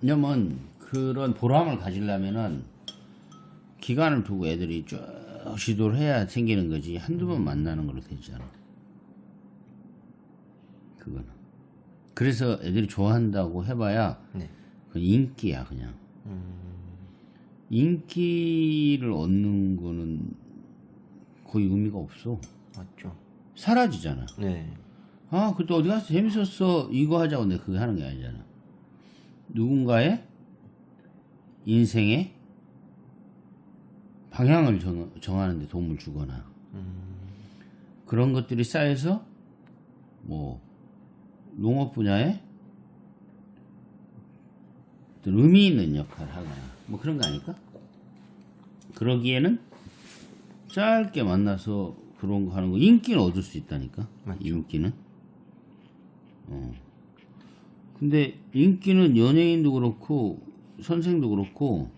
왜냐면 그런 보람을 가지려면은 기간을 두고 애들이 쭉 시도를 해야 생기는 거지. 한두 번 만나는 걸로 되지 않아. 그거는. 그래서 애들이 좋아한다고 해봐야 네. 그 인기야 그냥. 인기를 얻는 거는 거의 의미가 없어. 맞죠. 사라지잖아. 네. 아 그때 어디 갔어 재밌었어. 이거 하자고 내가 그게 하는 게 아니잖아 누군가의 인생의 방향을 정, 정하는 데 도움을 주거나 그런 것들이 쌓여서 뭐 농업 분야에 어떤 의미 있는 역할을 하거나 뭐 그런 거 아닐까? 그러기에는 짧게 만나서 그런 거 하는 거 인기는 얻을 수 있다니까 인기는 어. 근데 인기는 연예인도 그렇고 선생도 그렇고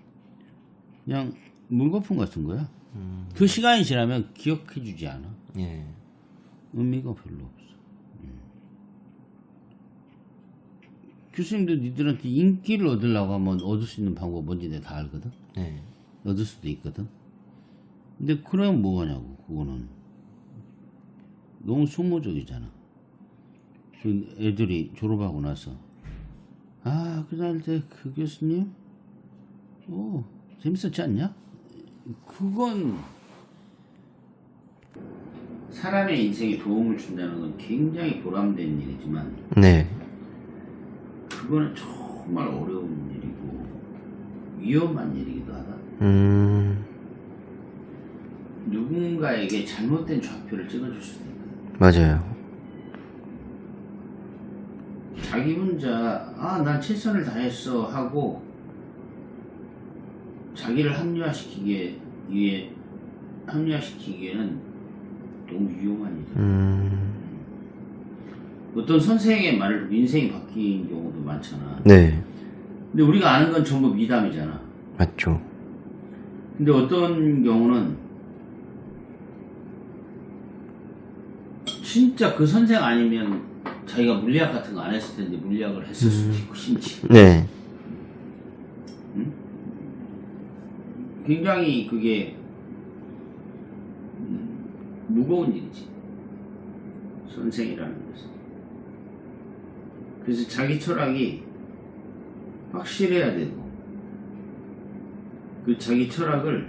그냥 물거품 같은 거야 그 시간이 지나면 기억해 주지 않아 예. 의미가 별로 없어. 음. 교수님도 니들한테 인기를 얻으려고 하면 얻을 수 있는 방법 뭔지 내가 다 알거든. 네. 얻을 수도 있거든. 근데 그러면 뭐하냐고 그거는 너무 소모적이잖아. 그 애들이 졸업하고 나서 아 그날 때그 교수님 오 재밌었지 않냐? 그건 사람의 인생에 도움을 준다는 건 굉장히 보람된 일이지만 네. 그거는 정말 어려운 일이고 위험한 일이기도 하다. 음. 누군가에게 잘못된 좌표를 찍어줄 수도 있거든. 맞아요. 자기 혼자 아 난 최선을 다했어 하고 자기를 합리화시키기에 위해 합리화시키기에는 너무 위험한 일이야. 음. 어떤 선생의 말을 인생이 바뀐 경우도 많잖아. 네. 근데 우리가 아는 건 전부 미담이잖아. 맞죠. 근데 어떤 경우는 진짜 그 선생 아니면 자기가 물리학 같은 거 안 했을 텐데 물리학을 했을 수도 있고 심지 네. 굉장히 그게 음, 무거운 일이지. 선생이라는 것은. 그래서 자기 철학이 확실해야 되고 그 자기 철학을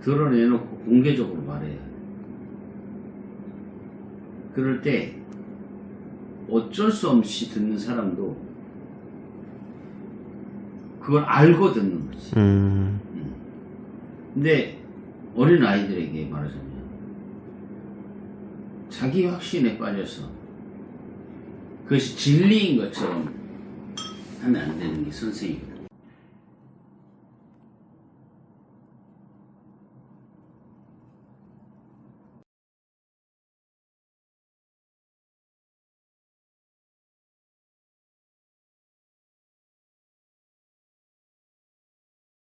드러내놓고 공개적으로 말해야 돼 그럴 때 어쩔 수 없이 듣는 사람도 그걸 알고 듣는 거지 음. 근데 어린 아이들에게 말하자면 자기 확신에 빠져서 그것이 진리인 것처럼 하면 안 되는 게 선생이거든.